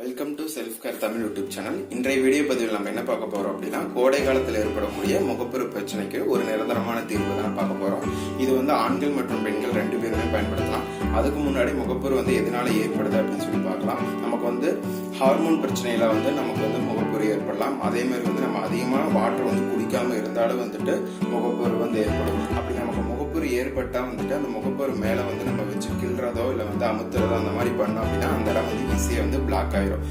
Welcome to self care Tamil YouTube channel இன்றைய video பதிவில் நம்ம என்ன பார்க்க போறோம் அப்படின்னா கோடை காலத்தில் ஏற்படக்கூடிய முகப்பெரு பிரச்சனைக்கு ஒரு நிரந்தரமான தீர்வு தான் பார்க்க போறோம். இது வந்து ஆண்கள் மற்றும் பெண்கள் ரெண்டு பேருமே பயன்படுத்தலாம். அதுக்கு முன்னாடி முகப்பெரு வந்து எதனால ஏற்படுது அப்படின்னு சொல்லி பார்க்கலாம். நமக்கு வந்து ஹார்மோன் பிரச்சனையில வந்து நமக்கு வந்து முகப்பரு ஏற்படலாம். அதே மாதிரி வந்து நம்ம அதிகமாக வாட்டர் வந்து குடிக்காம இருந்தாலும் வந்துட்டு முகப்பரு வந்து ஏற்படும். அப்படி நமக்கு முகப்பெரு ஏற்பட்டா வந்துட்டு அந்த முகப்பெரு மேலே வந்து நம்ம வச்சு இல்லை வந்து அமுத்துறதோ அந்த மாதிரி பண்ணோம் அப்படின்னா அந்த இடம் வந்து ஈஸியாக வந்து பிளாக் ஆயிரும்.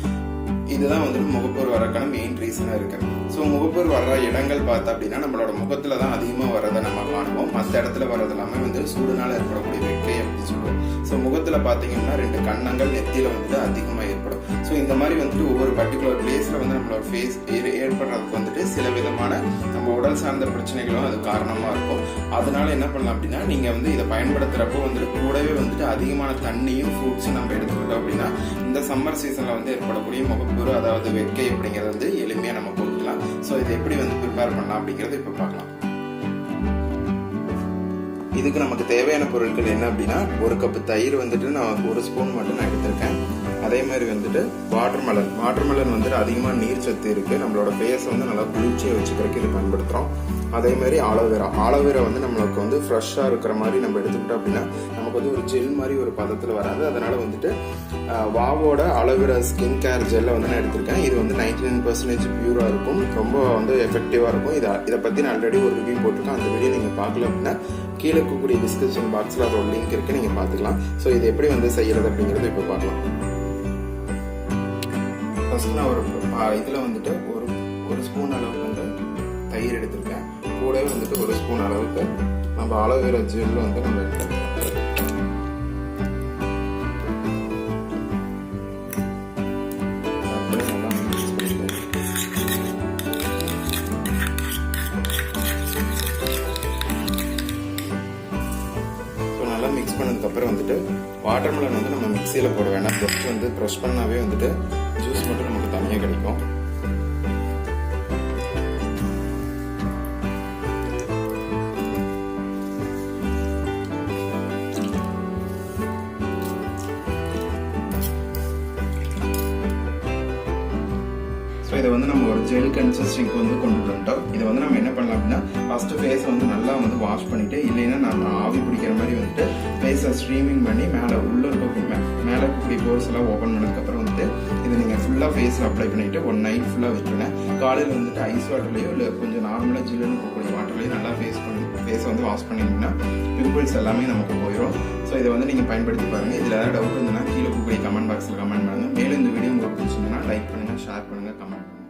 இதுதான் வந்து முகப்பூர் வரக்கான மெயின் ரீசனாக இருக்குது ஸோ முகப்பூர் வர்ற இடங்கள் பார்த்தா அப்படின்னா நம்மளோட முகத்தில் தான் அதிகமாக வரதை நம்ம காணுவோம். மற்ற இடத்துல வர்றது எல்லாமே வந்து சூடுனால் ஏற்படக்கூடிய வெக்கை அப்படின்னு சொல்லுவோம். ஸோ முகத்தில் பார்த்தீங்கன்னா ரெண்டு கன்னங்கள் நெத்தியில் வந்துட்டு அதிகமாக ஏற்படும். ஸோ இந்த மாதிரி வந்துட்டு ஒவ்வொரு பர்டிகுலர் பிளேஸில் வந்து நம்மளோட ஃபேஸ் ஏற்படுறதுக்கு வந்துட்டு சில விதமான நம்ம உடல் சார்ந்த பிரச்சனைகளும் அது காரணமாக இருக்கும். அதனால என்ன பண்ணலாம் அப்படின்னா நீங்க வந்து இதை பயன்படுத்துறப்போ வந்துட்டு கூடவே வந்துட்டு அதிகமான தண்ணியும் ஃப்ரூட்ஸும் நம்ம எடுத்துக்கிட்டோம் அப்படின்னா இந்த சம்மர் சீசன்ல வந்து ஏற்படக்கூடிய முகப்பூறு அதாவது வெக்கை அப்படிங்கறது வந்து எளிமையா நம்ம கொடுக்கலாம். ஸோ இதை எப்படி வந்து ப்ரிப்பேர் பண்ணலாம் அப்படிங்கறத இப்போ பார்க்கலாம். இதுக்கு நமக்கு தேவையான பொருட்கள் என்ன அப்படின்னா ஒரு கப்பு தயிர் வந்துட்டு நான் ஒரு ஸ்பூன் மட்டும் நான் எடுத்திருக்கேன். அதே மாதிரி வந்துட்டு வாட்டர்மெலன் வாட்டர்மெலன் வந்துட்டு அதிகமாக நீர் சத்து இருக்கு. நம்மளோட ஃபேஸ் வந்து நல்லா குளிர்ச்சியை வச்சுக்கிறதுக்கு இது பயன்படுத்துகிறோம் அதே மாதிரி ஆலோவேரா ஆலோவேரா வந்து நம்மளுக்கு வந்து ஃப்ரெஷ்ஷாக இருக்கிற மாதிரி நம்ம எடுத்துக்கிட்டோம் அப்படின்னா நமக்கு வந்து ஒரு ஜெல் மாதிரி ஒரு பதத்தில் வராது. அதனால வந்துட்டு வாவோட அலோவேரா ஸ்கின் கேர் ஜெல்லை வந்து நான் எடுத்திருக்கேன். இது வந்து நைன்டி நைன் பர்சன்டேஜ் பியூராக இருக்கும். ரொம்ப வந்து எஃபெக்டிவாக இருக்கும். இதை இதை பற்றி நான் ஆல்ரெடி ஒரு ரிவ்யூ போட்டிருக்கேன். அந்த வீடியோ நீங்கள் பார்க்கல அப்படின்னா கீழே இருக்கக்கூடிய டிஸ்கிரிப்ஷன் பாக்ஸில் அதோட லிங்க் இருக்குது நீங்கள் பார்த்துக்கலாம். ஸோ இது எப்படி வந்து செய்கிறது அப்படிங்கிறது இப்போ பார்க்கலாம். ஃபர்ஸ்ட் நான் ஒரு இதில் வந்துட்டு ஒரு ஒரு ஸ்பூன் அளவுக்கு வந்து தயிர் எடுத்திருக்கேன். கூடவே வந்துட்டு ஒரு ஸ்பூன் அளவுக்கு நம்ம அலோவேரா ஜெல் வந்து நம்ம எடுத்துக்கலாம். நல்லா மிக்ஸ் பண்ணதுக்கப்புறம் வந்துட்டு வாட்டர் வாட்டர்மெலன் வந்து நம்ம மிக்சியில் போட வேண்டாம் ஜஸ்ட் வந்து ப்ரெஷ் பண்ணாவே வந்துட்டு கம்மியாக கிடைக்கும். ஸோ இதை வந்து நம்ம ஒரு ஜெல் கன்சிஸ்டன்சிக்கு வந்து கொண்டு வரணும் ஃபஸ்ட்டு ஃபேஸை வந்து நல்லா வந்து வாஷ் பண்ணிவிட்டு இல்லைன்னா நான் ஆவி பிடிக்கிற மாதிரி வந்துட்டு ஃபேஸை ஸ்ட்ரீமிங் பண்ணி மேலே உள்ளே இருக்க மே- மேலே இருக்கக்கூடிய போர்ஸ் எல்லாம் ஓப்பன் பண்ணதுக்கப்புறம் வந்துட்டு இதை நீங்கள் ஃபுல்லாக ஃபேஸில் அப்ளை பண்ணிவிட்டு ஒன் நைட் ஃபுல்லாக வச்சுருங்க. காலையில் வந்துட்டு ஐஸ் வாட்டர்லேயோ இல்லை கொஞ்சம் நார்மலாக ஜில்லுன்னு இருக்கக்கூடிய வாட்டர்லையும் நல்லா ஃபேஸ் பண்ணி ஃபேஸை வந்து வாஷ் பண்ணிங்கன்னா பிம்பிள்ஸ் எல்லாமே நமக்கு போயிடும் ஸோ இதை வந்து நீங்கள் பயன்படுத்தி பாருங்கள் இதில் ஏதாவது டவுட் இருந்ததுன்னா கீழே கூப்பிடி கமெண்ட் பாக்ஸில் கமெண்ட் பண்ணுங்கள் மேலும் இந்த வீடியோ உங்களுக்கு பிடிச்சிருந்ததுன்னா லைக் பண்ணுங்கள் ஷேர் பண்ணுங்கள் கமெண்ட் பண்ணுங்கள்